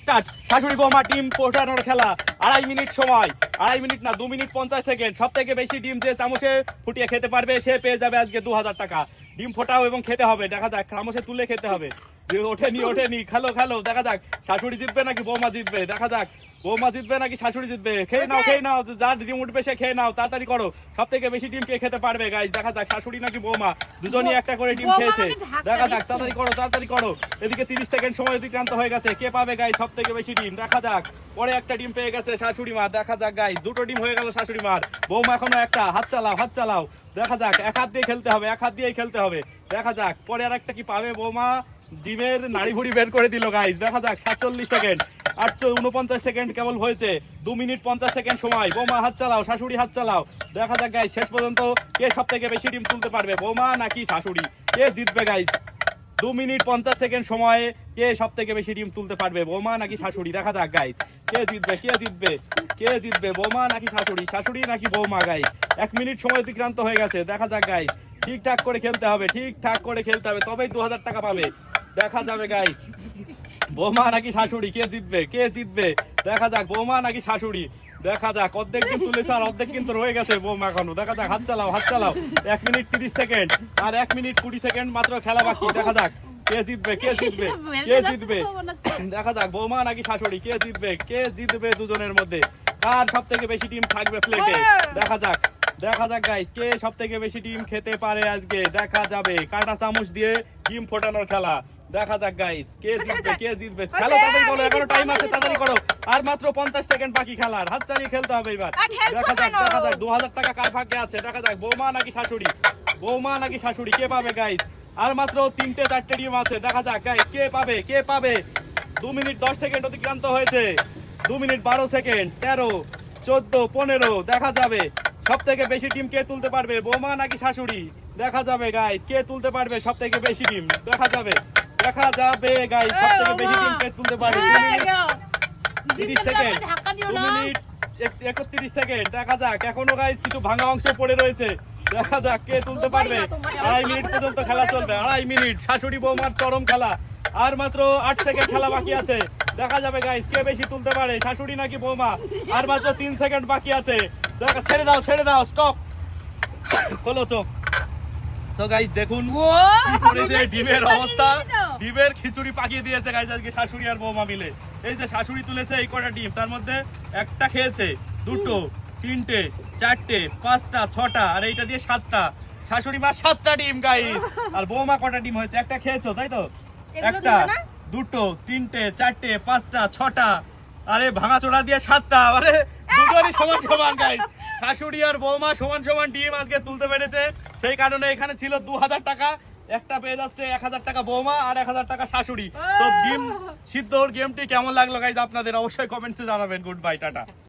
Start. শাশুড়ি বৌমা ডিম ফোটানোর খেলা। আড়াই মিনিট সময়। আড়াই মিনিট না, দু মিনিট পঞ্চাশ সেকেন্ড। সব থেকে বেশি ডিম যে চামচে ফুটিয়ে খেতে পারবে, সে পেয়ে যাবে আজকে দু হাজার টাকা। ডিম ফোটাও এবং খেতে হবে। দেখা যাক চামচে তুলে খেতে হবে। ওঠেনি ওঠেনি, খেলো খেলো। দেখা যাক, শাশুড়ি জিতবে নাকি বৌমা জিতবে? দেখা যাক। বৌমা জিতবে নাকি শাশুড়ি জিতবে? খেয়ে নাও খেয়ে নাও যার ডিম উঠবে সে খেয়ে নাও তাড়াতাড়ি করো। সব থেকে বেশি ডিম কে খেতে পারবে গাইজ দেখা যাক শাশুড়ি নাকি বৌমা? দুজনই একটা করে ডিম খেয়েছে। দেখা যাক তাড়াতাড়ি করো তাড়াতাড়ি করো। এদিকে তিরিশ সেকেন্ড সময় অতিক্রান্ত হয়ে গেছে। কে পাবে গাই সব থেকে বেশি ডিম। দেখা যাক পরে একটা ডিম পেয়ে গেছে শাশুড়ি মা। দেখা যাক গাই দুটো ডিম হয়ে গেল শাশুড়ি মার। বৌমা এখনও একটা। হাত চালাও হাত চালাও। দেখা যাক এক হাত দিয়ে খেলতে হবে এক হাত দিয়েই খেলতে হবে। দেখা যাক পরে আর একটা কি পাবে বৌমা? ডিমের নাড়ি ভুড়ি বের করে দিল গাইজ দেখা যাক সাতচল্লিশ সেকেন্ড। আটশো উনপঞ্চাশ সেকেন্ড কেবল হয়েছে। দু মিনিট পঞ্চাশ সেকেন্ড সময়। বৌমা, হাত চালাও, শাশুড়ি, হাত চালাও। দেখা যাক গাইজ শেষ পর্যন্ত কে সব থেকে বেশি ডিম তুলতে পারবে, বৌমা নাকি শাশুড়ি? কে জিতবে গাইজ দু মিনিট পঞ্চাশ সেকেন্ড সময়ে কে সব থেকে বেশি ডিম তুলতে পারবে, বৌমা নাকি শাশুড়ি? দেখা যাক গাইজ কে জিতবে কে জিতবে কে জিতবে, বৌমা নাকি শাশুড়ি? শাশুড়ি নাকি বৌমা গাইজ এক মিনিট সময় অতিক্রান্ত হয়ে গেছে, দেখা যাক গাইজ ঠিকঠাক করে খেলতে হবে, ঠিকঠাক করে খেলতে হবে, তবেই দু হাজার টাকা পাবে। দেখা যাবে গাইজ বৌমা নাকি শাশুড়ি? কে জিতবে? কে জিতবে? দেখা যাক বৌমা নাকি শাশুড়ি? দেখা যাক অর্ধেক কিন্তু তুলেছে আর অর্ধেক কিন্তু রয়ে গেছে বৌমা এখনও। দেখা যাক হাত চালাও হাত চালাও। এক মিনিট তিরিশ সেকেন্ড আর এক মিনিট কুড়ি সেকেন্ড মাত্র খেলা বাকি। দেখা যাক কে জিতবে কে জিতবে কে জিতবে? দেখা যাক বৌমা নাকি শাশুড়ি কে জিতবে কে জিতবে দুজনের মধ্যে? কার সব থেকে বেশি টিম থাকবে প্লেটে? দেখা যাক দেখা যাক গাইস কে সব থেকে বেশি ডিম খেতে পারে আজকে? দেখা যাবে কাটা চামচ দিয়ে ডিম ফোটানোর খেলা। দেখা যাক গাইস কে জিতবে কে জিতবে। খেলো তাড়াতাড়ি করো এখনও টাইম আছে তাড়াতাড়ি করো। আর মাত্র পঞ্চাশ সেকেন্ড বাকি খেলার হাত চালিয়ে খেলতে হবে এবার। দেখা যাক দেখা যাক দু হাজার টাকা কার ভাগ্যে আছে দেখা যাক বৌমা নাকি শাশুড়ি? বৌমা নাকি শাশুড়ি কে পাবে গাইস আর মাত্র তিনটে চারটে ডিম আছে দেখা যাক গাইস কে পাবে কে পাবে? দু মিনিট দশ সেকেন্ড অতিক্রান্ত হয়েছে। দু মিনিট বারো সেকেন্ড তেরো চোদ্দ পনেরো দেখা যাবে। সব থেকে বেশি টিম কে তুলতে পারবে বৌমা নাকি শাশুড়ি? দেখা যাবে গাইস কে তুলতে পারবে সব থেকে বেশি টিম দেখা যাবে। দেখা যাবে গাইস সব থেকে বেশি টিম তুলতে মিনিট তিরিশ সেকেন্ড দু মিনিট একত্রিশ সেকেন্ড দেখা যাক এখনও কিছু ভাঙা অংশ পড়ে রয়েছে। দেখা যাক কে তুলতে পারবে। আড়াই মিনিট পর্যন্ত খেলা চলবে। আড়াই মিনিট। শাশুড়ি বৌমার চরম খেলা। আর মাত্র আট সেকেন্ড খেলা বাকি আছে। দেখা যাবে গাইস কে বেশি তুলতে পারে শাশুড়ি নাকি বৌমা? আর মাত্র তিন সেকেন্ড বাকি আছে। দেখা ছেড়ে দাও ছেড়ে দাও স্টপ খোলো চোখ। সো গাইস দেখুন কি করেছে ডিমের অবস্থা। ডিমের খিচুড়ি পাকিয়ে দিয়েছে গাইজ আজকে শাশুড়ি আর বৌমা মিলে। এই যে শাশুড়ি তুলেছে এই কটা ডিম তার মধ্যে একটা খেয়েছে দুটো তিনটে চারটে পাঁচটা ছটা আর এইটা দিয়ে সাতটা। শাশুড়ি মা সাতটা ডিম গাইজ আর বৌমা কটা ডিম হয়েছে? একটা খেয়েছো তাই তো? একটা দুটো তিনটে চারটে পাঁচটা ছটা। আরে ভাঙা চোড়া দিয়ে সাতটা আরে দুজনই সমান সমান গাইজ শাশুড়ি আর বৌমা সমান সমান ডিম আজকে তুলতে পেরেছে। সেই কারণে এখানে ছিল দু হাজার টাকা। একটা পেয়ে যাচ্ছে এক হাজার টাকা বৌমা আর এক হাজার টাকা শাশুড়ি। তো গেম সিদ্ধর গেমটি কেমন লাগল গাইজ আপনাদের অবশ্যই কমেন্টসে জানাবেন। Good bye tata.